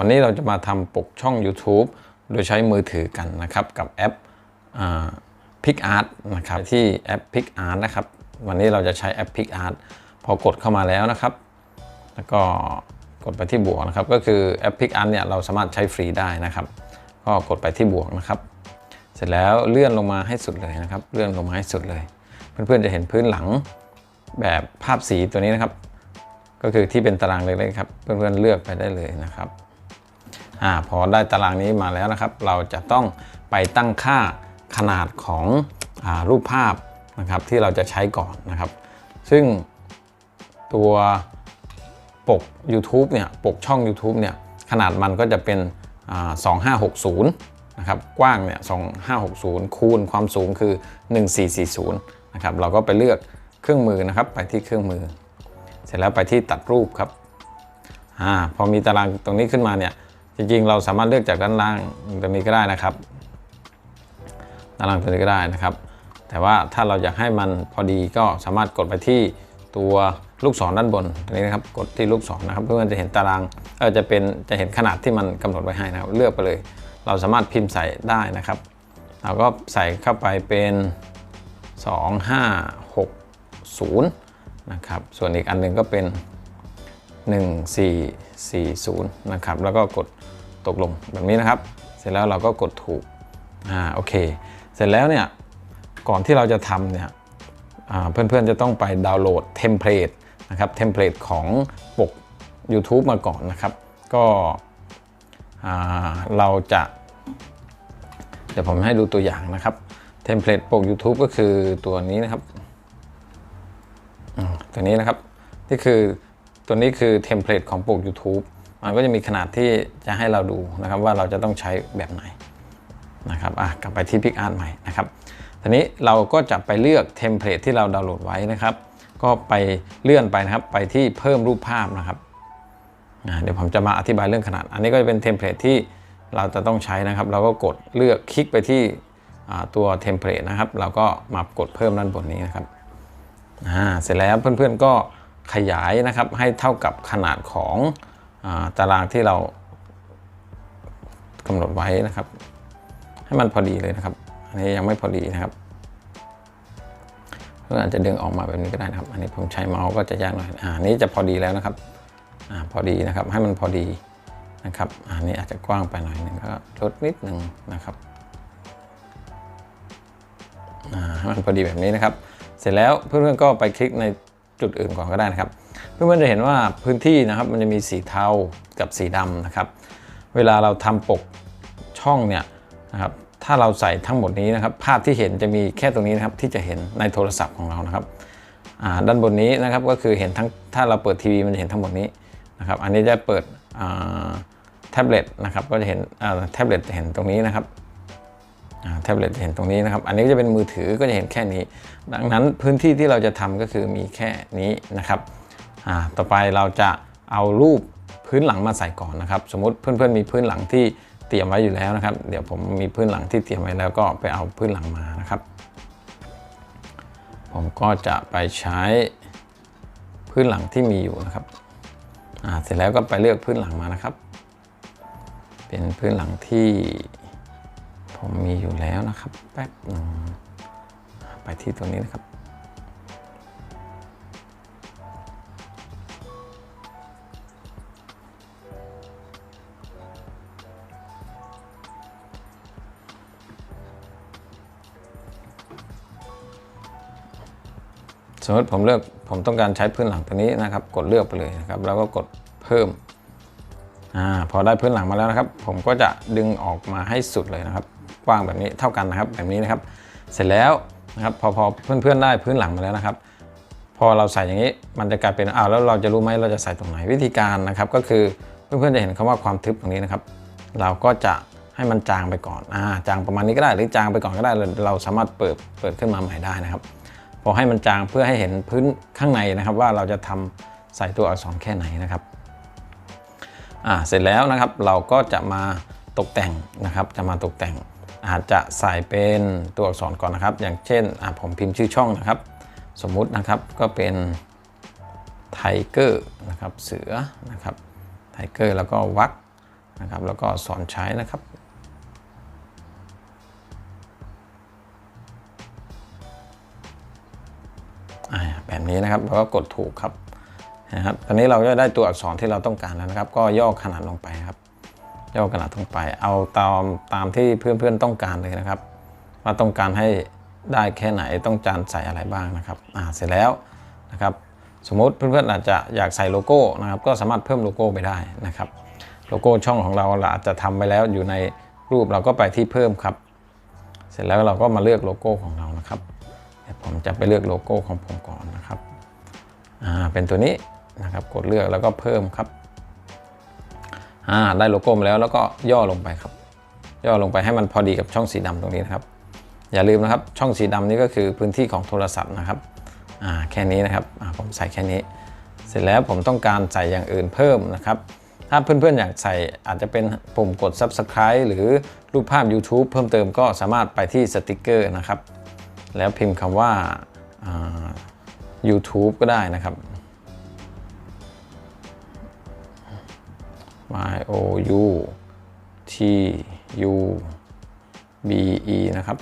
วันนี้เราจะมาทำปกช่อง YouTube โดยใช้มือถือกันนะครับ กับแอปพิกอาร์ตนะครับที่แอปพิกอาร์ตนะครับ วันนี้เราจะใช้แอปพิกอาร์ตพอกดเข้ามาแล้วนะครับ แล้วก็กดไปที่บวกนะครับ ก็คือแอปพิกอาร์ตเนี่ยเราสามารถใช้ฟรีได้นะครับ ก็กดไปที่บวกนะครับ เสร็จแล้วเลื่อนลงมาให้สุดเลยนะครับ เลื่อนลงมาให้สุดเลย เพื่อนๆจะเห็นพื้นหลังแบบภาพสีตัวนี้นะครับ ก็คือที่เป็นตารางเล็กๆครับ เพื่อนๆเลือกไปได้เลยนะครับ อ่าพอได้ตารางนี้มาแล้วนะครับ เราจะต้องไปตั้งค่าขนาดของอรูปภาพนะครับที่เราจะใช้ก่อนนะครับ ซึ่งตัวปก YouTube เนี่ยปกช่อง YouTube เนี่ยขนาดมันก็จะเป็น2560นะครับกว้างเนี่ย2560 คูณความสูงคือ 1440นะครับเราก็ไปเลือกเครื่องมือนะครับไปที่เครื่องมือ เสร็จแล้วไปที่ตัดรูปครับอาพอมีตารางตรงนี้ขึ้นมาเนี่ย จริงๆ เราสามารถเลือกจากด้านล่างตรงนี้ก็ได้นะครับด้านล่างตรงนี้ก็ได้นะครับ แต่ว่าถ้าเราอยากให้มันพอดีก็สามารถกดไปที่ตัวลูกศรด้านบนตรงนี้นะครับ กดที่ลูกศรนะครับ เพื่อนๆจะเห็นตารางเออจะเป็นจะเห็นขนาดที่มันกำหนดไว้ให้นะครับ เลือกไปเลย เราสามารถพิมพ์ใส่ได้นะครับ เราก็ใส่เข้าไปเป็น 2560 นะครับ ส่วนอีกอันหนึ่งก็เป็น 1440 นะครับ แล้วก็กด ตกลงแบบนี้นะครับ เสร็จแล้วเราก็กดถูกอ่าโอเค เสร็จแล้วเนี่ยก่อนที่เราจะทำเนี่ยอ่าเพื่อนๆจะต้องไปดาวน์โหลดเทมเพลตนะครับเทมเพลตของปก YouTube มาก่อนนะครับ ก็เราจะ เดี๋ยวผมให้ดูตัวอย่างนะครับเทมเพลตปก YouTube ก็คือตัวนี้นะครับอืมตัวนี้นะครับ นี่คือตัวนี้คือเทมเพลตของปก YouTube มันก็จะมีขนาดที่จะให้เราดูนะครับว่าเราจะต้องใช้แบบไหนนะครับอะกลับไปที่พิกอาร์ตใหม่นะครับทีนี้เราก็จะไปเลือกเทมเพลตที่เราดาวน์โหลดไว้นะครับ ก็ไปเลื่อนไปนะครับไปที่เพิ่มรูปภาพนะครับเดี๋ยวผมจะมาอธิบายเรื่องขนาด อันนี้ก็จะเป็นเทมเพลตที่เราจะต้องใช้นะครับ เราก็กดเลือกคลิกไปที่ตัวเทมเพลตนะครับ เราก็มากดเพิ่มด้านบนนี้นะครับเสร็จแล้วเพื่อนๆก็ขยายนะครับให้เท่ากับขนาดของ ตารางที่เรากำหนดไว้นะครับ ให้มันพอดีเลยนะครับ อันนี้ยังไม่พอดีนะครับเพื่อาจจะดึงออกมาแบบนี้ก็ได้นะครับ อันนี้ผมใช้เมาส์ก็จะยากหน่อยอ่าอันนี้จะพอดีแล้วนะครับอ่าพอดีนะครับ ให้มันพอดีนะครับอะอันนี้อาจจะกว้างไปหน่อยหนึ่งก็ลดนิดหนึ่งนะครับอ่าให้มันพอดีแบบนี้นะครับ เสร็จแล้วเพื่อนๆก็ไปคลิกใน จุดอื่นก่อนก็ได้นะครับ เพื่อนๆจะเห็นว่าพื้นที่นะครับมันจะมีสีเทากับสีดำนะครับ เวลาเราทำปกช่องเนี่ยนะครับถ้าเราใส่ทั้งหมดนี้นะครับ ภาพที่เห็นจะมีแค่ตรงนี้นะครับที่จะเห็นในโทรศัพท์ของเรานะครับด้านบนนี้นะครับก็คือเห็นทั้งถ้าเราเปิดทีวีมันจะเห็นทั้งหมดนี้นะครับอันนี้จะเปิดแท็บเล็ตนะครับก็จะเห็นแท็บเล็ตเห็นตรงนี้นะครับ แท็บเล็ตเห็นตรงนี้นะครับ อันนี้ก็จะเป็นมือถือก็จะเห็นแค่นี้ ดังนั้นพื้นที่ที่เราจะทำก็คือมีแค่นี้นะครับอ่าต่อไปเราจะเอารูปพื้นหลังมาใส่ก่อนนะครับ สมมติเพื่อนๆมีพื้นหลังที่เตรียมไว้อยู่แล้วนะครับ เดี๋ยวผมมีพื้นหลังที่เตรียมไว้แล้วก็ไปเอาพื้นหลังมานะครับ ผมก็จะไปใช้พื้นหลังที่มีอยู่นะครับอ่าเสร็จแล้วก็ไปเลือกพื้นหลังมานะครับ เป็นพื้นหลังที่ ผมมีอยู่แล้วนะครับ แป๊บหนึงไปที่ตัวนี้นะครับ สมมติผมเลือกผมต้องการใช้พื้นหลังตัวนี้นะครับ กดเลือกไปเลยนะครับ แล้วก็กดเพิ่มอาพอได้พื้นหลังมาแล้วนะครับ ผมก็จะดึงออกมาให้สุดเลยนะครับ กว้างแบบนี้เท่ากันนะครับ แบบนี้นะครับ เสร็จแล้วนะครับพอพอเพื่อนๆได้พื้นหลังมาแล้วนะครับ พอเราใส่อย่างนี้มันจะกลายเป็นอ้าวแล้วเราจะรู้ไหมเราจะใส่ตรงไหนวิธีการนะครับ ก็คือเพื่อนๆจะเห็นคำว่าความทึบตรงนี้นะครับ เราก็จะให้มันจางไปก่อนอ่าจางประมาณนี้ก็ได้หรือจางไปก่อนก็ได้ เราเราสามารถเปิดเปิดขึ้นมาใหม่ได้นะครับ พอให้มันจางเพื่อให้เห็นพื้นข้างในนะครับ ว่าเราจะทำใส่ตัวอักษรแค่ไหนนะครับอ่าเสร็จแล้วนะครับเราก็จะมาตกแต่งนะครับ จะมาตกแต่ง อาจจะใส่เป็นตัวอักษรก่อนนะครับ อย่างเช่นผมพิมพ์ชื่อช่องนะครับ สมมุตินะครับก็เป็นไทเกอร์นะครับเสือนะครับไทเกอร์แล้วก็วักนะครับแล้วก็สอนใช้นะครับแบบนี้นะครับแล้วก็กดถูกครับนะครับ ตอนนี้เราก็ได้ตัวอักษรที่เราต้องการแล้วนะครับ ก็ย่อขนาดลงไปครับ ย่อขนาดลงไป เอาตามตามที่เพื่อนๆต้องการเลยนะครับ ว่าต้องการให้ได้แค่ไหนต้องจานใส่อะไรบ้างนะครับอ่าเสร็จแล้วนะครับ สมมติเพื่อนๆอาจจะอยากใส่โลโก้นะครับ ก็สามารถเพิ่มโลโก้ไปได้นะครับ โลโก้ช่องของเราเราอาจจะทำไปแล้วอยู่ในรูปเราก็ไปที่เพิ่มครับ เสร็จแล้วเราก็มาเลือกโลโก้ของเรานะครับเดี๋ยวผมจะไปเลือกโลโก้ของผมก่อนนะครับอ่าเป็นตัวนี้นะครับ กดเลือกแล้วก็เพิ่มครับ อ่าได้โลโก้มาแล้วแล้วก็ย่อลงไปครับ ย่อลงไปให้มันพอดีกับช่องสีดำตรงนี้นะครับ อย่าลืมนะครับช่องสีดำนี้ก็คือพื้นที่ของโทรศัพท์นะครับอ่าแค่นี้นะครับอ่าผมใส่แค่นี้ เสร็จแล้วผมต้องการใส่อย่างอื่นเพิ่มนะครับถ้าเพื่อนๆอยากใส่อาจจะเป็นปุ่มกด Subscribe หรือรูปภาพ YouTube เพิ่มเติมก็สามารถไปที่สติกเกอร์นะครับ แล้วพิมพ์คำว่าอ่า YouTube ก็ได้นะครับ y o u t u b e นะครับ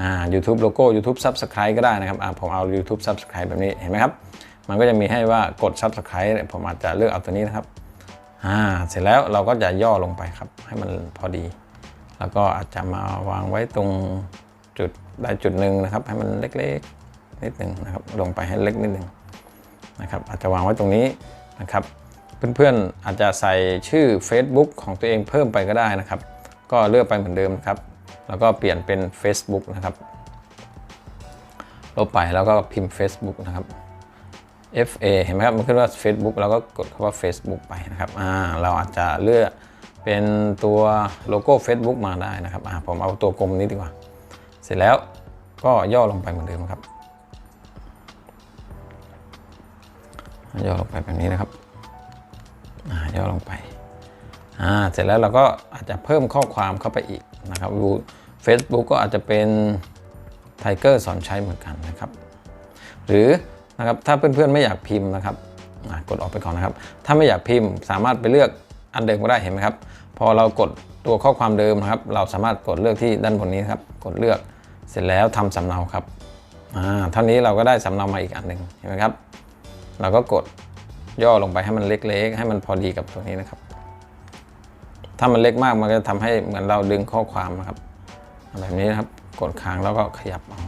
อ่า YouTube โลโก้ YouTube Subscribe ก็ได้นะครับ อ่า ผมเอา YouTube Subscribe แบบนี้ เห็นไหมครับ มันก็จะมีให้ว่ากด Subscribe ผมอาจจะเลือกเอาตัวนี้นะครับ อ่า เสร็จแล้วเราก็จะย่อลงไปครับ ให้มันพอดี แล้วก็อาจจะมาวางไว้ตรงจุดใดจุดหนึ่งนะครับ ให้มันเล็กๆนิดหนึ่งนะครับ ลงไปให้เล็กนิดหนึ่งนะครับ อาจจะวางไว้ตรงนี้นะครับ เพื่อนๆอาจจะใส่ชื่อ Facebook ของตัวเองเพิ่มไปก็ได้นะครับ ก็เลือกไปเหมือนเดิมครับ แล้วก็เปลี่ยนเป็น Facebook นะครับลบไปแล้วก็พิมพ์ Facebook นะครับ FA เห็นไหมครับมันขึ้นว่า Facebook แล้วก็กดคำว่า Facebook ไปนะครับอ่าเราอาจจะเลือกเป็นตัวโลโก้ Facebook มาได้นะครับอ่าผมเอาตัวกลมนี้ดีกว่า เสร็จแล้วก็ย่อลงไปเหมือนเดิมครับย่อลงไปแบบนี้นะครับ ย่อลงไปเสร็จแล้วเราก็อาจจะเพิ่มข้อความเข้าไปอีกนะครับดู Facebook ก็อาจจะเป็นไทเกอร์สอนใช้เหมือนกันนะครับ หรือนะครับถ้าเพื่อนๆไม่อยากพิมพ์นะครับกดออกไปก่อนนะครับ ถ้าไม่อยากพิมพ์สามารถไปเลือกอันเดิมก็ได้เห็นไหมครับ พอเรากดตัวข้อความเดิมนะครับ เราสามารถกดเลือกที่ด้านบนนี้ครับ กดเลือกเสร็จแล้วทำสำเนาครับอ่าเท่านี้เราก็ได้สำเนามาอีกอันหนึ่งเห็นไหมครับ เราก็กด ย่อลงไปให้มันเล็กๆ ให้มันพอดีกับตัวนี้นะครับ ถ้ามันเล็กมากมันก็จะทำให้เหมือนเราดึงข้อความนะครับแบบนี้นะครับกดค้างแล้วก็ขยับเอา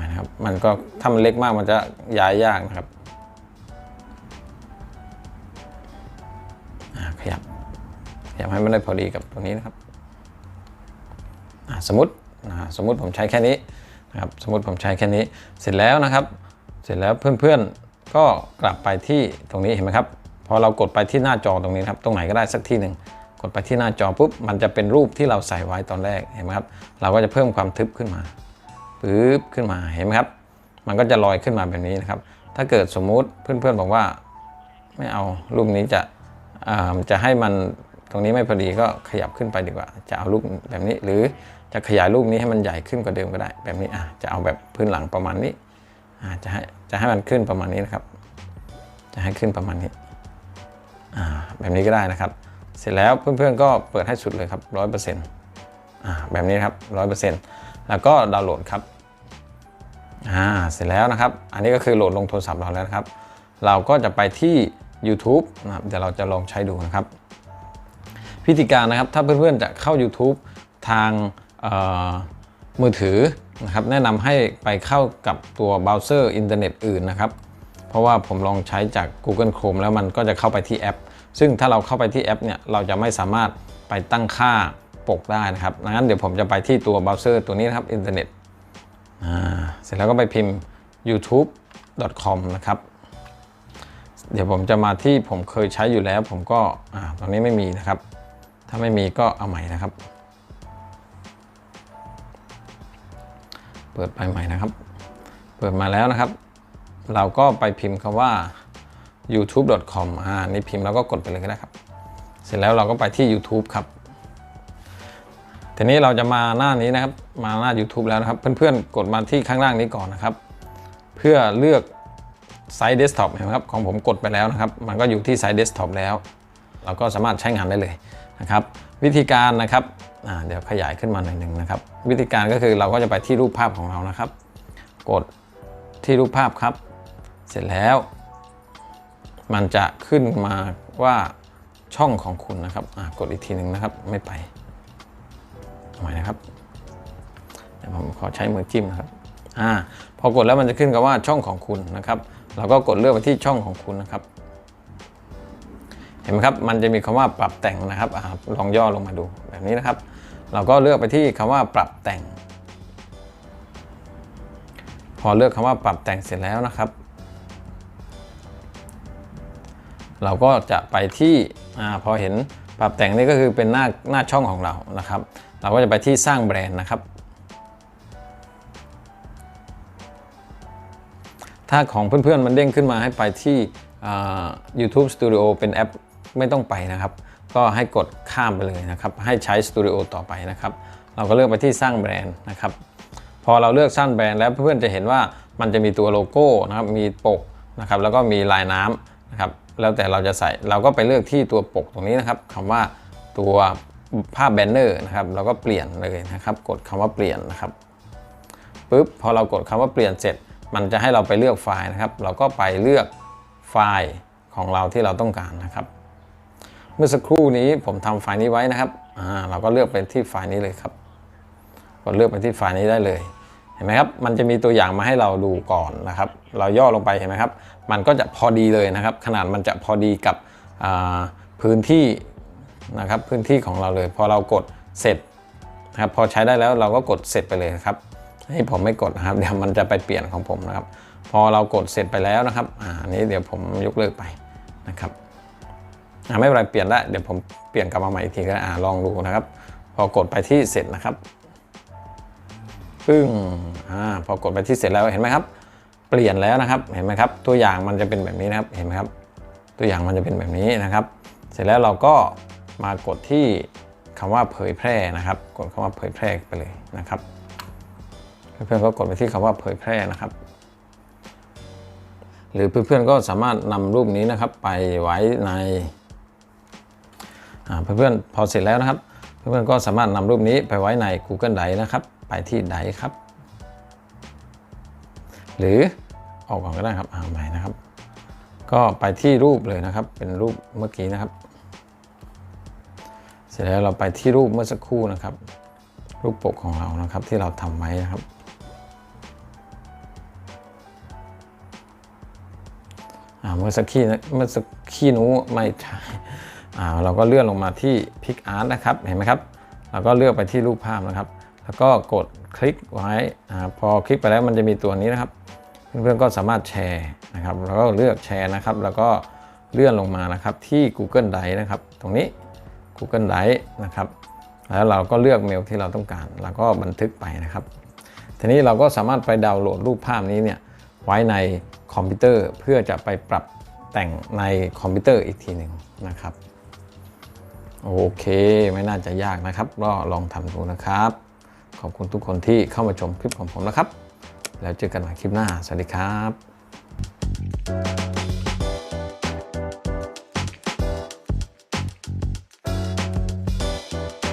นะครับ มันก็ถ้ามันเล็กมากมันจะย้ายยากนะครับอ่าขยับขยับให้มันได้พอดีกับตรงนี้นะครับอ่าสมมติอ่าสมมติผมใช้แค่นี้นะครับ สมมติผมใช้แค่นี้ เสร็จแล้วนะครับ เสร็จแล้วเพื่อนๆ ก็กลับไปที่ตรงนี้เห็นไหมครับพอเรากดไปที่หน้าจอตรงนี้ครับตรงไหนก็ได้สักที่หนึ่งกดไปที่หน้าจอปุ๊บมันจะเป็นรูปที่เราใส่ไว้ตอนแรกเห็นไหมครับ เราก็จะเพิ่มความทึบขึ้นมาปึ๊บขึ้นมาเห็นไหมครับ มันก็จะลอยขึ้นมาแบบนี้นะครับ ถ้าเกิดสมมุติเพื่อนๆบอกว่า ไม่เอารูปนี้จะอ่าจะให้มันตรงนี้ไม่พอดีก็ขยับขึ้นไปดีกว่า จะเอารูปแบบนี้หรือจะขยายรูปนี้ให้มันใหญ่ขึ้นกว่าเดิมก็ได้ แบบนี้อะจะเอาแบบพื้นหลังประมาณนี้ จะให้จะให้มันขึ้นประมาณนี้นะครับ จะให้ขึ้นประมาณนี้แบบนี้ก็ได้นะครับ เสร็จแล้วเพื่อนๆก็เปิดให้สุดเลยครับร้อยเปอร์เซ็นต์แบบนี้ครับร้อยเปอร์เซ็นต์แล้วก็ดาวน์โหลดครับเสร็จแล้วนะครับ อันนี้ก็คือโหลดลงโทรศัพท์เราแล้วนะครับ เราก็จะไปที่ YouTube นะครับเดี๋ยวเราจะลองใช้ดูนะครับพิธีการนะครับถ้าเพื่อนๆจะเข้า YouTube ทางอ มือถือนะครับแนะนำให้ไปเข้ากับตัวเบราว์เซอร์อินเทอร์เน็ตอื่นนะครับ เพราะว่าผมลองใช้จาก Google Chrome แล้วมันก็จะเข้าไปที่แอป ซึ่งถ้าเราเข้าไปที่แอปเนี่ยเราจะไม่สามารถไปตั้งค่าปกได้นะครับดังนั้นเดี๋ยวผมจะไปที่ตัวเบราว์เซอร์ตัวนี้นะครับอินเทอร์เน็ตอ่าเสร็จแล้วก็ไปพิมพ์ youtube.com นะครับ เดี๋ยวผมจะมาที่ผมเคยใช้อยู่แล้ว ผมก็อ่าตอนนี้ไม่มีนะครับ ถ้าไม่มีก็เอาใหม่นะครับ ปิดไปใหม่นะครับ เปิดมาแล้วนะครับ เราก็ไปพิมพ์คำว่า youtube.com อ่านี่พิมพ์แล้วก็กดไปเลยก็ได้ครับ เสร็จแล้วเราก็ไปที่ YouTube ครับ ทีนี้เราจะมาหน้านี้นะครับ มาหน้า YouTube แล้วนะครับ เพื่อนๆ กดมาที่ข้างล่างนี้ก่อนนะครับ เพื่อเลือกไซส์เดสก์ท็อปเห็นไหมครับ ของผมกดไปแล้วนะครับ มันก็อยู่ที่ไซส์เดสก์ท็อปแล้ว เราก็สามารถใช้งานได้เลยนะครับ วิธีการนะครับ เดี๋ยวขยายขึ้นมาหน่อยหนึ่งนะครับ วิธีการก็คือเราก็จะไปที่รูปภาพของเรานะครับ กดที่รูปภาพครับ เสร็จแล้ว มันจะขึ้นมาว่าช่องของคุณนะครับกดอีกทีหนึ่งนะครับ ไม่ไปใหม่นะครับเดี๋ยวผมขอใช้มือจิ้มนะครับอ่าพอกดแล้วมันจะขึ้นกับว่าช่องของคุณนะครับ เราก็กดเลือกไปที่ช่องของคุณนะครับ เห็นไหมครับ มันจะมีคำว่าปรับแต่งนะครับอลองย่อลงมาดูแบบนี้นะครับ เราก็เลือกไปที่คำว่าปรับแต่ง พอเลือกคำว่าปรับแต่งเสร็จแล้วนะครับ เราก็จะไปที่อพอเห็นปรับแต่งนี่ก็คือเป็นหน้าหน้าช่องของเรานะครับ เราก็จะไปที่สร้างแบรนด์นะครับ ถ้าของเพื่อนๆมันเด้งขึ้นมาให้ไปที่ YouTube Studio เป็นแอปไม่ต้องไปนะครับ ก็ให้กดข้ามไปเลยนะครับให้ใช้ Studio ต่อไปนะครับเราก็เลือกไปที่สร้างแบรนด์นะครับพอเราเลือกสร้างแบรนด์แล้วเพื่อนๆจะเห็นว่ามันจะมีตัวโลโก้นะครับมีปกนะครับแล้วก็มีลายน้ำนะครับแล้วแต่เราจะใส่เราก็ไปเลือกที่ตัวปกตรงนี้นะครับคำว่าตัวภาพแบนเนอร์นะครับเราก็เปลี่ยนเลยนะครับ กดคำว่าเปลี่ยนนะครับปุ๊บพอเรากดคำว่าเปลี่ยนเสร็จ มันจะให้เราไปเลือกไฟล์นะครับ เราก็ไปเลือกไฟล์ของเราที่เราต้องการนะครับ มื่อสักครู่นี้ผมทำไฟล์นี้ไว้นะครับอ่าเราก็เลือกไปที่ไฟล์นี้เลยครับกดเลือกไปที่ไฟล์นี้ได้เลยเห็นไหมครับ มันจะมีตัวอย่างมาให้เราดูก่อนนะครับ เราย่อลงไปเห็นไหมครับ มันก็จะพอดีเลยนะครับ ขนาดมันจะพอดีกับพื้นที่นะครับพื้นที่ของเราเลย พอเรากดเสร็จนะครับพอใช้ได้แล้วเราก็กดเสร็จไปเลยครับให้ผมไม่กดนะครับเดี๋ยวมันจะไปเปลี่ยนของผมนะครับ พอเรากดเสร็จไปแล้วนะครับอ่าอันนี้เดี๋ยวผมยกเลิกไปนะครับ ไม่เป็นไรเปลี่ยนได้เดี๋ยวผมเปลี่ยนกลับมาใหม่อีกทีก็ได้อ่าลองดูนะครับ พอกดไปที่เสร็จนะครับปึ้งอ่าพอกดไปที่เสร็จแล้วเห็นไหมครับ เปลี่ยนแล้วนะครับเห็นไหมครับ ตัวอย่างมันจะเป็นแบบนี้นะครับเห็นไหมครับ ตัวอย่างมันจะเป็นแบบนี้นะครับ เสร็จแล้วเราก็มากดที่คำว่าเผยแพร่นะครับ กดคำว่าเผยแพร่ไปเลยนะครับเพื่อนๆก็กดไปที่คำว่าเผยแพร่นะครับ หรือเพื่อนๆก็สามารถนำรูปนี้นะครับไปไว้ใน เพื่อนๆพอเสร็จแล้วนะครับ เพื่อนๆก็สามารถนำรูปนี้ไปไว้ใน Google Drive นะครับ ไปที่ Drive ครับ หรือออกก่อนก็ได้ครับอ่าใหม่นะครับ ก็ไปที่รูปเลยนะครับ เป็นรูปเมื่อกี้นะครับ เสร็จแล้วเราไปที่รูปเมื่อสักครู่นะครับ รูปปกของเรานะครับที่เราทำไว้นะครับเมื่อสักขี้นะเมื่อสักขี้นู้ไม่ใช่ อ่าเราก็เลื่อนลงมาที่พิกอาร์ตนะครับเห็นไหมครับเราก็เลือกไปที่รูปภาพนะครับ แล้วก็กดคลิกไว้อ่าพอคลิกไปแล้วมันจะมีตัวนี้นะครับ เพื่อนๆก็สามารถแชร์นะครับแล้วก็เลือกแชร์นะครับ แล้วก็เลื่อนลงมานะครับที่ Google Drive นะครับ ตรงนี้ Google Drive นะครับ แล้วเราก็เลือกเมลที่เราต้องการ แล้วก็บันทึกไปนะครับ ทีนี้เราก็สามารถไปดาวน์โหลดรูปภาพนี้เนี่ยไว้ในคอมพิวเตอร์เพื่อจะไปปรับแต่งในคอมพิวเตอร์อีกทีหนึ่งนะครับ โอเค ไม่น่าจะยากนะครับ ก็ลองทำดูนะครับ ขอบคุณทุกคนที่เข้ามาชมคลิปของผมนะครับ แล้วเจอกันใหม่คลิปหน้า สวัสดีครับ